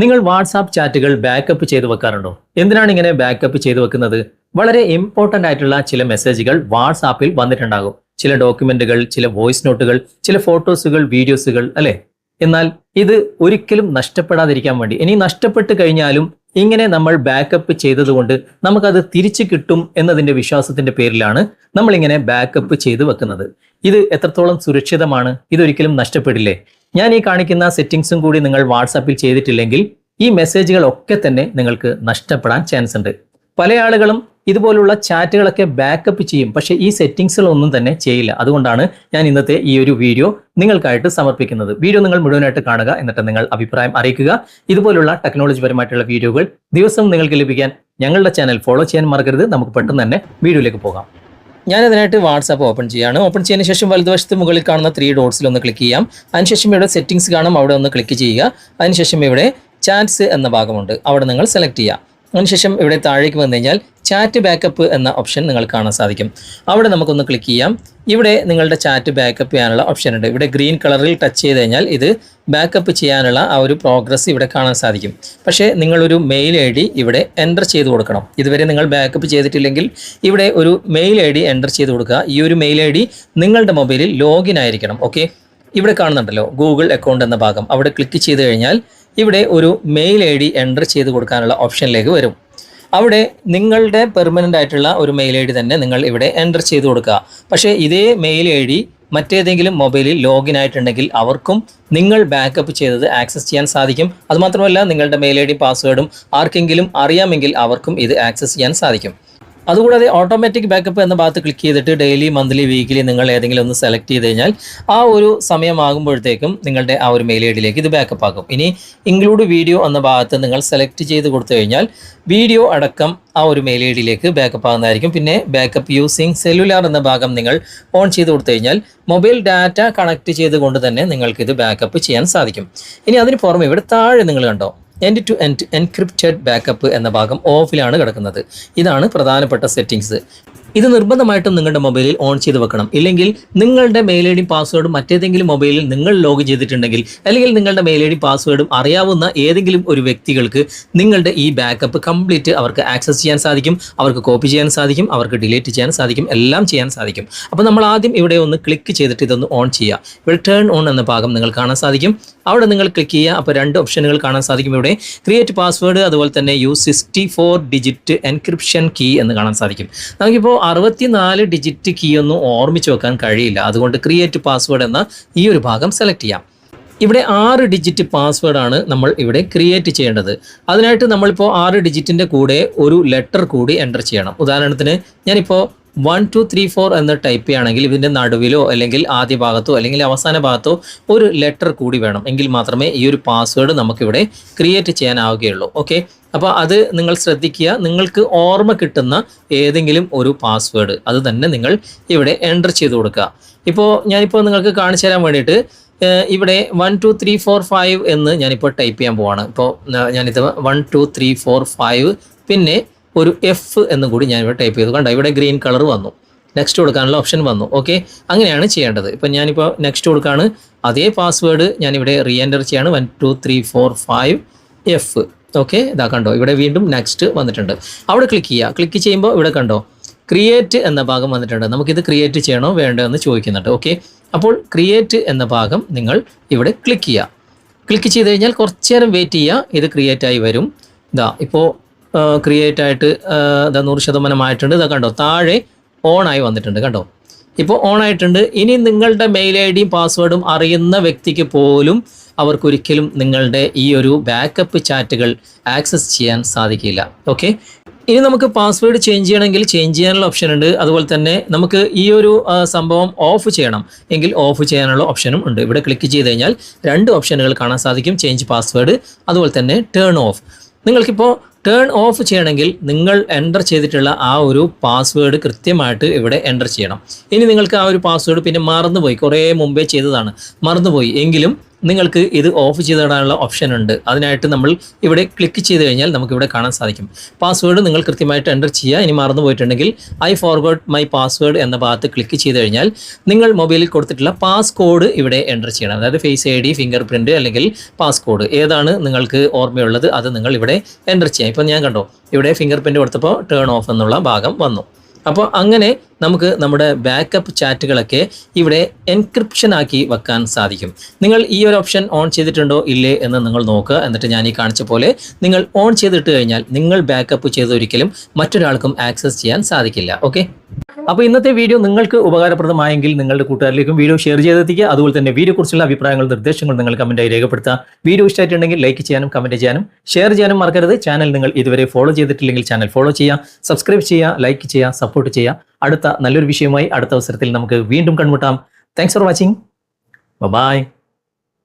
നിങ്ങൾ WhatsApp ചാറ്റുകൾ backup ചെയ്ത് വെക്കാറുണ്ടോ? എന്തിനാണ് ഇങ്ങനെ ബാക്കപ്പ് ചെയ്ത് വെക്കുന്നത്? വളരെ ഇമ്പോർട്ടന്റ് ആയിട്ടുള്ള ചില മെസ്സേജുകൾ വാട്സാപ്പിൽ വന്നിട്ടുണ്ടാകും. ചില ഡോക്യുമെന്റുകൾ ചില വോയിസ് നോട്ടുകൾ ചില ഫോട്ടോസുകൾ വീഡിയോസുകൾ അല്ലെ? എന്നാൽ ഇത് ഒരിക്കലും നഷ്ടപ്പെടാതിരിക്കാൻ വേണ്ടി. ഇനി നഷ്ടപ്പെട്ട് കഴിഞ്ഞാലും ഇങ്ങനെ നമ്മൾ ബാക്കപ്പ് ചെയ്തതുകൊണ്ട് നമുക്കത് തിരിച്ചു കിട്ടും എന്നതിന്റെ വിശ്വാസത്തിന്റെ പേരിലാണ് നമ്മൾ ഇങ്ങനെ ബാക്കപ്പ് ചെയ്ത് വെക്കുന്നത്. ഇത് എത്രത്തോളം സുരക്ഷിതമാണ്? ഇതൊരിക്കലും നഷ്ടപ്പെടില്ലേ? ഞാൻ ഈ കാണിക്കുന്ന സെറ്റിംഗ്സും കൂടി നിങ്ങൾ വാട്സാപ്പിൽ ചെയ്തിട്ടില്ലെങ്കിൽ ഈ മെസ്സേജുകളൊക്കെ തന്നെ നിങ്ങൾക്ക് നഷ്ടപ്പെടാൻ ചാൻസ് ഉണ്ട്. പല ആളുകളും ഇതുപോലുള്ള ചാറ്റുകളൊക്കെ ബാക്കപ്പ് ചെയ്യും പക്ഷേ ഈ സെറ്റിംഗ്സുകളൊന്നും തന്നെ ചെയ്യില്ല. അതുകൊണ്ടാണ് ഞാൻ ഇന്നത്തെ ഈ ഒരു വീഡിയോ നിങ്ങൾക്കായിട്ട് സമർപ്പിക്കുന്നത്. വീഡിയോ നിങ്ങൾ മുഴുവനായിട്ട് കാണുക എന്നിട്ട് നിങ്ങൾ അഭിപ്രായം അറിയിക്കുക. ഇതുപോലുള്ള ടെക്നോളജി പരമായിട്ടുള്ള വീഡിയോകൾ ദിവസം നിങ്ങൾക്ക് ലഭിക്കാൻ ഞങ്ങളുടെ ചാനൽ ഫോളോ ചെയ്യാൻ മറക്കരുത്. നമുക്ക് പെട്ടെന്ന് തന്നെ വീഡിയോയിലേക്ക് പോകാം. ഞാൻ അതിനായിട്ട് വാട്സാപ്പ് ഓപ്പൺ ചെയ്യാണ്. ഓപ്പൺ ചെയ്യുന്ന ശേഷം വലതുവശത്ത് മുകളിൽ കാണുന്ന ത്രീ ഡോട്ട്സിൽ ഒന്ന് ക്ലിക്ക് ചെയ്യാം. അതിനുശേഷം ഇവിടെ സെറ്റിംഗ്സ് കാണും. അവിടെ ഒന്ന് ക്ലിക്ക് ചെയ്യുക. അതിനുശേഷം ഇവിടെ ചാറ്റ്സ് എന്ന ഭാഗമുണ്ട്. അവിടെ നിങ്ങൾ സെലക്ട് ചെയ്യുക. അതിനുശേഷം ഇവിടെ താഴേക്ക് വന്നു കഴിഞ്ഞാൽ ചാറ്റ് ബാക്കപ്പ് എന്ന ഓപ്ഷൻ നിങ്ങൾ കാണാൻ സാധിക്കും. അവിടെ നമുക്കൊന്ന് ക്ലിക്ക് ചെയ്യാം. ഇവിടെ നിങ്ങളുടെ ചാറ്റ് ബാക്കപ്പ് ചെയ്യാനുള്ള ഓപ്ഷൻ ഉണ്ട്. ഇവിടെ ഗ്രീൻ കളറിൽ ടച്ച് ചെയ്ത് കഴിഞ്ഞാൽ ഇത് ബാക്കപ്പ് ചെയ്യാനുള്ള ആ ഒരു പ്രോഗ്രസ് ഇവിടെ കാണാൻ സാധിക്കും. പക്ഷേ നിങ്ങളൊരു മെയിൽ ഐ ഡി ഇവിടെ എന്റർ ചെയ്ത് കൊടുക്കണം. ഇതുവരെ നിങ്ങൾ ബാക്കപ്പ് ചെയ്തിട്ടില്ലെങ്കിൽ ഇവിടെ ഒരു മെയിൽ ഐ ഡി എന്റർ ചെയ്ത് കൊടുക്കുക. ഈ ഒരു മെയിൽ ഐ ഡി നിങ്ങളുടെ മൊബൈലിൽ ലോഗിൻ ആയിരിക്കണം ഓക്കെ ഇവിടെ കാണുന്നുണ്ടല്ലോ ഗൂഗിൾ അക്കൗണ്ട് എന്ന ഭാഗം. അവിടെ ക്ലിക്ക് ചെയ്ത് കഴിഞ്ഞാൽ ഇവിടെ ഒരു മെയിൽ ഐ ഡി എന്റർ ചെയ്ത് കൊടുക്കാനുള്ള ഓപ്ഷനിലേക്ക് വരും. അവിടെ നിങ്ങളുടെ പെർമനന്റ് ആയിട്ടുള്ള ഒരു മെയിൽ ഐ ഡി തന്നെ നിങ്ങൾ ഇവിടെ എന്റർ ചെയ്ത് കൊടുക്കുക. പക്ഷേ ഇതേ മെയിൽ ഐ ഡി മറ്റേതെങ്കിലും മൊബൈലിൽ ലോഗിൻ ആയിട്ടുണ്ടെങ്കിൽ അവർക്കും നിങ്ങൾ ബാക്കപ്പ് ചെയ്തത് ആക്സസ് ചെയ്യാൻ സാധിക്കും. അതുമാത്രമല്ല നിങ്ങളുടെ മെയിൽ ഐ ഡി പാസ്വേഡും ആർക്കെങ്കിലും അറിയാമെങ്കിൽ അവർക്കും ഇത് ആക്സസ് ചെയ്യാൻ സാധിക്കും. അതുകൂടാതെ ഓട്ടോമാറ്റിക് ബാക്കപ്പ് എന്ന ഭാഗത്ത് ക്ലിക്ക് ചെയ്തിട്ട് ഡെയിലി മന്ത്ലി വീക്കിലി നിങ്ങൾ ഏതെങ്കിലും ഒന്ന് സെലക്ട് ചെയ്ത് കഴിഞ്ഞാൽ ആ ഒരു സമയമാകുമ്പോഴത്തേക്കും നിങ്ങളുടെ ആ ഒരു മെയിൽ ഐ ഡിയിലേക്ക് ഇത് ബാക്കപ്പ് ആക്കും. ഇനി ഇൻക്ലൂഡ് വീഡിയോ എന്ന ഭാഗത്ത് നിങ്ങൾ സെലക്ട് ചെയ്ത് കൊടുത്തു കഴിഞ്ഞാൽ വീഡിയോ അടക്കം ആ ഒരു മെയിൽ ഐ ഡിയിലേക്ക് ബാക്കപ്പ് ആകുന്നതായിരിക്കും. പിന്നെ ബാക്കപ്പ് യൂസിങ് സെല്ലുലാർ എന്ന ഭാഗം നിങ്ങൾ ഓൺ ചെയ്ത് കൊടുത്തു കഴിഞ്ഞാൽ മൊബൈൽ ഡാറ്റ കണക്ട് ചെയ്തുകൊണ്ട് തന്നെ നിങ്ങൾക്ക് ഇത് ബാക്കപ്പ് ചെയ്യാൻ സാധിക്കും. ഇനി അതിന് പുറമെ ഇവിടെ താഴെ നിങ്ങൾ കണ്ടോ? End to end encrypted backup എന്ന ഭാഗം ഓഫിലാണ് കിടക്കുന്നത്. ഇതാണ് പ്രധാനപ്പെട്ട സെറ്റിങ്സ് ഇത് നിർബന്ധമായിട്ടും നിങ്ങളുടെ മൊബൈലിൽ ഓൺ ചെയ്ത് വെക്കണം. ഇല്ലെങ്കിൽ നിങ്ങളുടെ മെയിൽ ഐ ഡി പാസ്വേഡും മറ്റേതെങ്കിലും മൊബൈലിൽ നിങ്ങൾ ലോഗ് ചെയ്തിട്ടുണ്ടെങ്കിൽ അല്ലെങ്കിൽ നിങ്ങളുടെ മെയിൽ ഐ ഡി പാസ്വേഡും അറിയാവുന്ന ഏതെങ്കിലും ഒരു വ്യക്തികൾക്ക് നിങ്ങളുടെ ഈ ബാക്കപ്പ് കംപ്ലീറ്റ് അവർക്ക് ആക്സസ് ചെയ്യാൻ സാധിക്കും അവർക്ക് കോപ്പി ചെയ്യാൻ സാധിക്കും അവർക്ക് ഡിലീറ്റ് ചെയ്യാൻ സാധിക്കും എല്ലാം ചെയ്യാൻ സാധിക്കും. അപ്പോൾ നമ്മൾ ആദ്യം ഇവിടെ ഒന്ന് ക്ലിക്ക് ചെയ്തിട്ട് ഇതൊന്ന് ഓൺ ചെയ്യുക. ഇവിടെ ടേൺ ഓൺ എന്ന ഭാഗം നിങ്ങൾ കാണാൻ സാധിക്കും. അവിടെ നിങ്ങൾ ക്ലിക്ക് ചെയ്യുക. അപ്പോൾ രണ്ട് ഓപ്ഷനുകൾ കാണാൻ സാധിക്കും ഇവിടെ. ക്രിയേറ്റ് പാസ്വേഡ് അതുപോലെ തന്നെ you sixty four digit encryption key എന്ന് കാണാൻ സാധിക്കും. നമുക്കിപ്പോൾ അറുപത്തിനാല് ഡിജിറ്റ് കീ ഒന്നും ഓർമ്മിച്ച് വെക്കാൻ കഴിയില്ല. അതുകൊണ്ട് ക്രിയേറ്റ് പാസ്വേഡ് എന്ന ഈ ഒരു ഭാഗം സെലക്ട് ചെയ്യാം. ഇവിടെ ആറ് ഡിജിറ്റ് പാസ്വേഡാണ് നമ്മൾ ഇവിടെ ക്രിയേറ്റ് ചെയ്യേണ്ടത്. അതിനായിട്ട് നമ്മളിപ്പോൾ ആറ് ഡിജിറ്റിന്റെ കൂടെ ഒരു ലെറ്റർ കൂടി എന്റർ ചെയ്യണം. ഉദാഹരണത്തിന് ഞാനിപ്പോൾ വൺ ടു ത്രീ ഫോർ എന്ന് ടൈപ്പ് ചെയ്യുകയാണെങ്കിൽ ഇതിന്റെ നടുവിലോ അല്ലെങ്കിൽ ആദ്യ ഭാഗത്തോ അല്ലെങ്കിൽ അവസാന ഭാഗത്തോ ഒരു ലെറ്റർ കൂടി വേണം. എങ്കിൽ മാത്രമേ ഈ ഒരു പാസ്വേഡ് നമുക്കിവിടെ ക്രിയേറ്റ് ചെയ്യാനാവുകയുള്ളൂ. ഓക്കെ അപ്പോൾ അത് നിങ്ങൾ ശ്രദ്ധിക്കുക. നിങ്ങൾക്ക് ഓർമ്മ കിട്ടുന്ന ഏതെങ്കിലും ഒരു പാസ്വേഡ് അത് തന്നെ നിങ്ങൾ ഇവിടെ എന്റർ ചെയ്ത് കൊടുക്കുക. ഇപ്പോൾ ഞാനിപ്പോൾ നിങ്ങൾക്ക് കാണിച്ചു തരാൻ വേണ്ടിയിട്ട് ഇവിടെ one two three four five എന്ന് ഞാനിപ്പോൾ ടൈപ്പ് ചെയ്യാൻ പോവാണ്. ഇപ്പോൾ ഞാനിത് one two three four five പിന്നെ ഒരു എഫ് എന്നും കൂടി ഞാനിവിടെ ടൈപ്പ് ചെയ്തു. കണ്ടോ ഇവിടെ ഗ്രീൻ കളർ വന്നു. നെക്സ്റ്റ് കൊടുക്കാനുള്ള ഓപ്ഷൻ വന്നു. ഓക്കെ അങ്ങനെയാണ് ചെയ്യേണ്ടത്. ഇപ്പം ഞാനിപ്പോൾ നെക്സ്റ്റ് കൊടുക്കുകയാണ് അതേ പാസ്വേഡ് ഞാനിവിടെ റീ എന്റർ ചെയ്യാണ്. One two three four five F okay ഇതാ കണ്ടോ ഇവിടെ വീണ്ടും നെക്സ്റ്റ് വന്നിട്ടുണ്ട്. അവിടെ ക്ലിക്ക് ചെയ്യുക ക്ലിക്ക് ചെയ്യുമ്പോൾ ഇവിടെ കണ്ടോ ക്രിയേറ്റ് എന്ന ഭാഗം വന്നിട്ടുണ്ട്. നമുക്കിത് ക്രിയേറ്റ് ചെയ്യണോ വേണ്ടോ എന്ന് ചോദിക്കുന്നുണ്ട്. ഓക്കെ അപ്പോൾ ക്രിയേറ്റ് എന്ന ഭാഗം നിങ്ങൾ ഇവിടെ ക്ലിക്ക് ചെയ്യുക ക്ലിക്ക് ചെയ്ത് കഴിഞ്ഞാൽ കുറച്ച് നേരം വെയിറ്റ് ചെയ്യുക ഇത് ക്രിയേറ്റ് ആയി വരും. ഇതാ ഇപ്പോൾ ക്രിയേറ്റ് ആയിട്ട് ഇതാ നൂറ് ശതമാനം ആയിട്ടുണ്ട്. ഇതാ കണ്ടോ താഴെ ഓൺ ആയി വന്നിട്ടുണ്ട് കണ്ടോ. ഇപ്പോൾ ഓൺ ആയിട്ടുണ്ട്. ഇനി നിങ്ങളുടെ മെയിൽ ഐ ഡിയും പാസ്വേഡും അറിയുന്ന വ്യക്തിക്ക് പോലും അവർക്കൊരിക്കലും നിങ്ങളുടെ ഈ ഒരു ബാക്കപ്പ് ചാറ്റുകൾ ആക്സസ് ചെയ്യാൻ സാധിക്കില്ല. ഓക്കെ ഇനി നമുക്ക് പാസ്വേഡ് ചേഞ്ച് ചെയ്യണമെങ്കിൽ ചേഞ്ച് ചെയ്യാനുള്ള ഓപ്ഷൻ ഉണ്ട്. അതുപോലെ തന്നെ നമുക്ക് ഈ ഒരു സംഭവം ഓഫ് ചെയ്യണം. എങ്കിൽ ഓഫ് ചെയ്യാനുള്ള ഓപ്ഷനും ഉണ്ട്. ഇവിടെ ക്ലിക്ക് ചെയ്ത് കഴിഞ്ഞാൽ രണ്ട് ഓപ്ഷനുകൾ കാണാൻ സാധിക്കും. ചേഞ്ച് പാസ്വേഡ് അതുപോലെ തന്നെ ടേൺ ഓഫ് നിങ്ങൾക്കിപ്പോൾ ടേൺ ഓഫ് ചെയ്യണമെങ്കിൽ നിങ്ങൾ എന്റർ ചെയ്തിട്ടുള്ള ആ ഒരു പാസ്വേഡ് കൃത്യമായിട്ട് ഇവിടെ എന്റർ ചെയ്യണം. ഇനി നിങ്ങൾക്ക് ആ ഒരു പാസ്വേഡ് പിന്നെ മറന്നുപോയി. കുറേ മുമ്പേ ചെയ്തതാണ്. മറന്നുപോയി. എങ്കിലും നിങ്ങൾക്ക് ഇത് ഓഫ് ചെയ്തിടാനുള്ള ഓപ്ഷൻ ഉണ്ട്. അതിനായിട്ട് നമ്മൾ ഇവിടെ ക്ലിക്ക് ചെയ്ത് കഴിഞ്ഞാൽ നമുക്ക് ഇവിടെ കാണാൻ സാധിക്കും. പാസ്വേഡ് നിങ്ങൾ കൃത്യമായിട്ട് എന്റർ ചെയ്യുക. ഇനി മറന്നു പോയിട്ടുണ്ടെങ്കിൽ ഐ ഫോർവേഡ് മൈ പാസ്വേഡ് എന്ന ഭാഗത്ത് ക്ലിക്ക് ചെയ്ത് കഴിഞ്ഞാൽ നിങ്ങൾ മൊബൈലിൽ കൊടുത്തിട്ടുള്ള പാസ് കോഡ് ഇവിടെ എന്റർ ചെയ്യണം. അതായത് face I D fingerprint അല്ലെങ്കിൽ പാസ് കോഡ് ഏതാണ് നിങ്ങൾക്ക് ഓർമ്മയുള്ളത്? അത് നിങ്ങൾ ഇവിടെ എന്റർ ചെയ്യാം. ഇപ്പം ഞാൻ കണ്ടോ ഇവിടെ ഫിംഗർ പ്രിന്റ് കൊടുത്തപ്പോൾ ടേൺ ഓഫ് എന്നുള്ള ഭാഗം വന്നു. അപ്പോൾ അങ്ങനെ നമുക്ക് നമ്മുടെ ബാക്കപ്പ് ചാറ്റുകളൊക്കെ ഇവിടെ എൻക്രിപ്ഷൻ ആക്കി വെക്കാൻ സാധിക്കും. നിങ്ങൾ ഈ ഒരു ഓപ്ഷൻ ഓൺ ചെയ്തിട്ടുണ്ടോ? ഇല്ലേ എന്ന് നിങ്ങൾ നോക്കുക. എന്നിട്ട് ഞാൻ ഈ കാണിച്ച പോലെ നിങ്ങൾ ഓൺ ചെയ്തിട്ട് കഴിഞ്ഞാൽ നിങ്ങൾ ബാക്കപ്പ് ചെയ്തൊരിക്കലും മറ്റൊരാൾക്കും ആക്സസ് ചെയ്യാൻ സാധിക്കില്ല. ഓക്കെ അപ്പോൾ ഇന്നത്തെ വീഡിയോ നിങ്ങൾക്ക് ഉപകാരപ്രദമായെങ്കിൽ നിങ്ങളുടെ കൂട്ടുകാരിലേക്കും വീഡിയോ ഷെയർ ചെയ്തെത്തിക്കുക. അതുപോലെ തന്നെ വീഡിയോ കുറിച്ചുള്ള അഭിപ്രായങ്ങൾ നിർദ്ദേശങ്ങൾ നിങ്ങൾ കമന്റായി രേഖപ്പെടുത്തുക. വീഡിയോ ഇഷ്ടമായിട്ടുണ്ടെങ്കിൽ ലൈക്ക് ചെയ്യാനും കമന്റ് ചെയ്യാനും ഷെയർ ചെയ്യാനും മറക്കരുത്. ചാനൽ നിങ്ങൾ ഇതുവരെ ഫോളോ ചെയ്തിട്ടില്ലെങ്കിൽ ചാനൽ ഫോളോ ചെയ്യുക. സബ്സ്ക്രൈബ് ചെയ്യുക ലൈക്ക് ചെയ്യുക സപ്പോർട്ട് ചെയ്യുക. അടുത്ത നല്ലൊരു വിഷയവുമായി അടുത്ത അവസരത്തിൽ നമുക്ക് വീണ്ടും കണ്ടുമുട്ടാം. Thanks for watching bye